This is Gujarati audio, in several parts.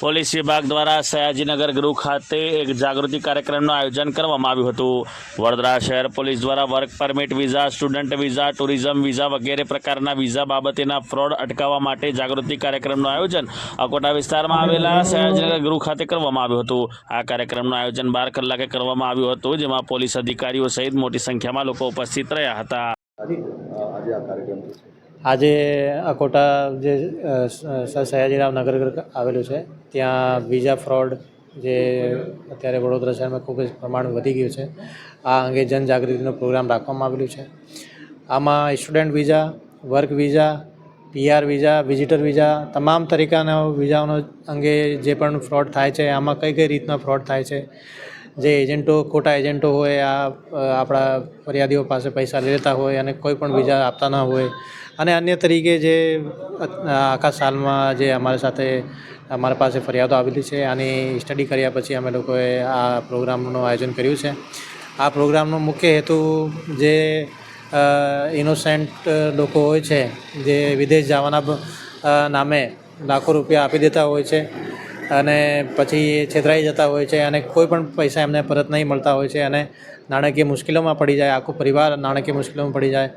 પોલીસ વિભાગ દ્વારા સયાજીનગર ગૃહ ખાતે એક જાગૃતિ કાર્યક્રમનું આયોજન કરવામાં આવ્યું હતું. વડોદરા શહેર પોલીસ દ્વારા work permit visa, student visa, tourism visa વગેરે પ્રકારના વિઝા બાબતેના ફ્રોડ અટકાવવા માટે જાગૃતિ કાર્યક્રમનું આયોજન અકોટા વિસ્તારમાં આવેલા સયાજીનગર ગૃહ ખાતે કરવામાં આવ્યું હતું. આ કાર્યક્રમનું આયોજન બાર કલાકે કરવામાં આવ્યું હતું, જેમાં પોલીસ અધિકારીઓ સહિત મોટી સંખ્યામાં લોકો ઉપસ્થિત રહ્યા હતા. આજે આ કાર્યક્રમ આજે અકોટા જે સયાજીરાવ નગર આવેલું છે, ત્યાં વિઝા ફ્રોડ જે અત્યારે વડોદરા શહેરમાં ખૂબ જ પ્રમાણ વધી ગયું છે, આ અંગે જનજાગૃતિનો પ્રોગ્રામ રાખવામાં આવેલું છે. આમાં student visa, work visa PR visa, visitor visa, તમામ તરીકાના વિઝાઓનો અંગે જે પણ ફ્રોડ થાય છે, આમાં કઈ કઈ રીતના ફ્રોડ થાય છે, જે એજન્ટો, ખોટા એજન્ટો હોય, આ આપણા ફરિયાદીઓ પાસે પૈસા લેતા હોય અને કોઈ પણ વિઝા આપતા ન હોય અને અન્ય તરીકે જે આખા સાલમાં જે અમારી સાથે અમારા પાસે ફરિયાદો આવેલી છે, આની સ્ટડી કર્યા પછી અમે લોકોએ આ પ્રોગ્રામનું આયોજન કર્યું છે. આ પ્રોગ્રામનો મુખ્ય હેતુ જે ઇનોસેન્ટ લોકો હોય છે, જે વિદેશ જવાના નામે લાખો રૂપિયા આપી દેતા હોય છે અને પછી છેતરાઈ જતા હોય છે અને કોઈ પણ પૈસા એમને પરત નહીં મળતા હોય છે અને નાણાકીય મુશ્કેલીઓમાં પડી જાય આખો પરિવાર નાણાકીય મુશ્કેલીઓમાં પડી જાય.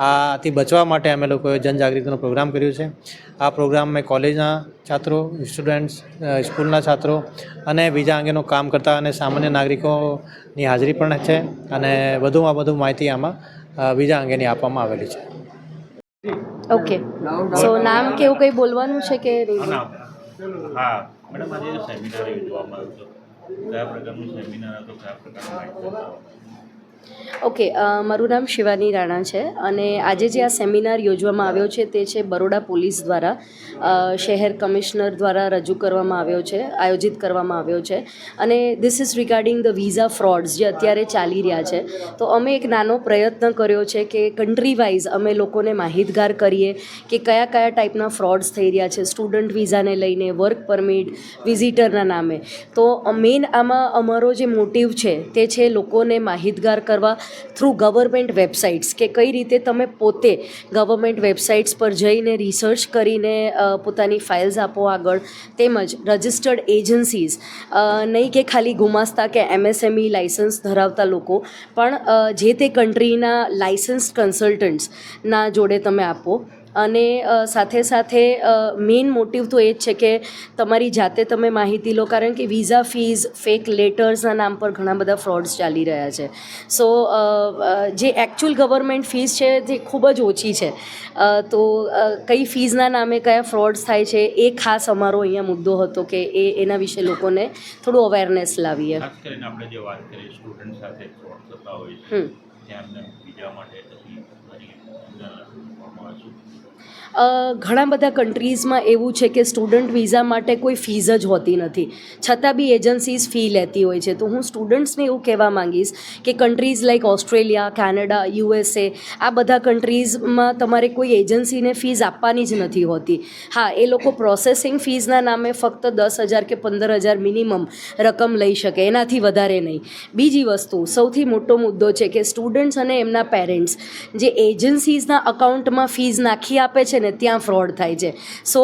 આથી બચવા માટે અમે લોકોએ જનજાગૃતિનો પ્રોગ્રામ કર્યો છે. આ પ્રોગ્રામ મેં કોલેજના છાત્રો સ્ટુડન્ટ્સ સ્કૂલના છાત્રો અને બીજા અંગેનું કામ કરતા અને સામાન્ય નાગરિકોની હાજરી પણ છે અને વધુમાં વધુ માહિતી આમાં બીજા અંગેની આપવામાં આવેલી છે. ઓકે. સો નામ કે એવું કંઈ બોલવાનું છે કે હા. મેડમ આજે સેમિનાર યોજવામાં આવ્યો હતો કયા પ્રકારનું સેમિનાર હતો કયા પ્રકારનું? ઓકે મારું નામ શિવાની રાણા છે અને આજે જે આ સેમિનાર યોજવામાં આવ્યો છે તે છે બરોડા પોલીસ દ્વારા શહેર કમિશનર દ્વારા રજૂ કરવામાં આવ્યો છે, આયોજિત કરવામાં આવ્યો છે. અને this is regarding the visa frauds જે અત્યારે ચાલી રહ્યા છે. તો અમે એક નાનો પ્રયત્ન કર્યો છે કે કન્ટ્રી વાઇઝ અમે લોકોને માહિતગાર કરીએ કે કયા કયા ટાઈપના ફ્રોડ્સ થઈ રહ્યા છે સ્ટુડન્ટ વિઝાને લઈને વર્ક પરમિટ વિઝિટરના નામે. તો મેઇન આમાં અમારો જે મોટિવ છે તે છે લોકોને માહિતગાર કરવા થ્રુ ગવર્મેન્ટ વેબસાઇટ્સ કે કઈ રીતે તમે પોતે ગવર્મેન્ટ વેબસાઇટ્સ પર જઈને રિસર્ચ કરીને પોતાની ફાઇલ્સ આપો આગળ. તેમજ રજિસ્ટર્ડ એજન્સીઝ નહીં કે ખાલી ગુમાસ્તા કે એમએસએમઈ લાઇસન્સ ધરાવતા લોકો, પણ જે તે કન્ટ્રીના લાઇસન્સ કન્સલ્ટન્ટ્સના જોડે તમે આપો. અને સાથે સાથે મેઇન મોટિવ તો એ જ છે કે તમારી જાતે તમે માહિતી લો. કારણ કે વિઝા ફીઝ ફેક લેટર્સના નામ પર ઘણા બધા ફ્રોડ્સ ચાલી રહ્યા છે. સો જે એકચ્યુઅલ ગવર્મેન્ટ ફીસ છે તે ખૂબ જ ઓછી છે. તો કઈ ફીઝના નામે કયા ફ્રોડ્સ થાય છે એ ખાસ અમારો અહીંયા મુદ્દો હતો કે એ એના વિશે લોકોને થોડું અવેરનેસ લાવીએ. આપણે જે વાત કરીએ સ્ટુડન્ટ સાથે ફ્રોડ થતા હોય છે. ઘણા બધા કન્ટ્રીઝમાં એવું છે કે સ્ટુડન્ટ વિઝા માટે કોઈ ફીઝ જ હોતી નથી. છતાં બી એજન્સીઝ ફી લેતી હોય છે. તો હું સ્ટુડન્ટ્સને એવું કહેવા માંગીશ કે countries like Australia Canada USA આ બધા કન્ટ્રીઝમાં તમારે કોઈ એજન્સીને ફીઝ આપવાની જ નથી હોતી. હા, એ લોકો પ્રોસેસિંગ ફીઝના નામે ફક્ત દસ હજાર કે પંદર હજાર મિનિમમ રકમ લઈ શકે. એનાથી વધારે નહીં. બીજી વસ્તુ, સૌથી મોટો મુદ્દો છે કે સ્ટુડન્ટ્સ અને એમના પેરેન્ટ્સ જે એજન્સીઝના અકાઉન્ટમાં ફીઝ નાખી આપે છે ને, ત્યાં ફ્રોડ થાય છે. સો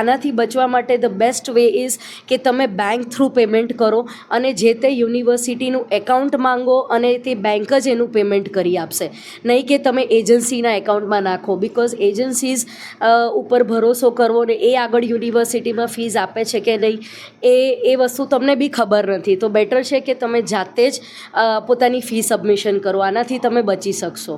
આનાથી બચવા માટે ધ બેસ્ટ વે ઇઝ કે તમે બેંક થ્રુ પેમેન્ટ કરો અને જે તે યુનિવર્સિટીનું એકાઉન્ટ માંગો અને તે બેંક જ એનું પેમેન્ટ કરી આપશે. નહીં કે તમે એજન્સીના એકાઉન્ટમાં નાખો બિકોઝ એજન્સીઝ ઉપર ભરોસો કરવો ને, એ આગળ યુનિવર્સિટીમાં ફીઝ આપે છે કે નહીં, એ એ વસ્તુ તમને બી ખબર નથી. તો બેટર છે કે તમે જાતે જ પોતાની ફી સબમિશન કરો. આનાથી તમે બચી શકશો.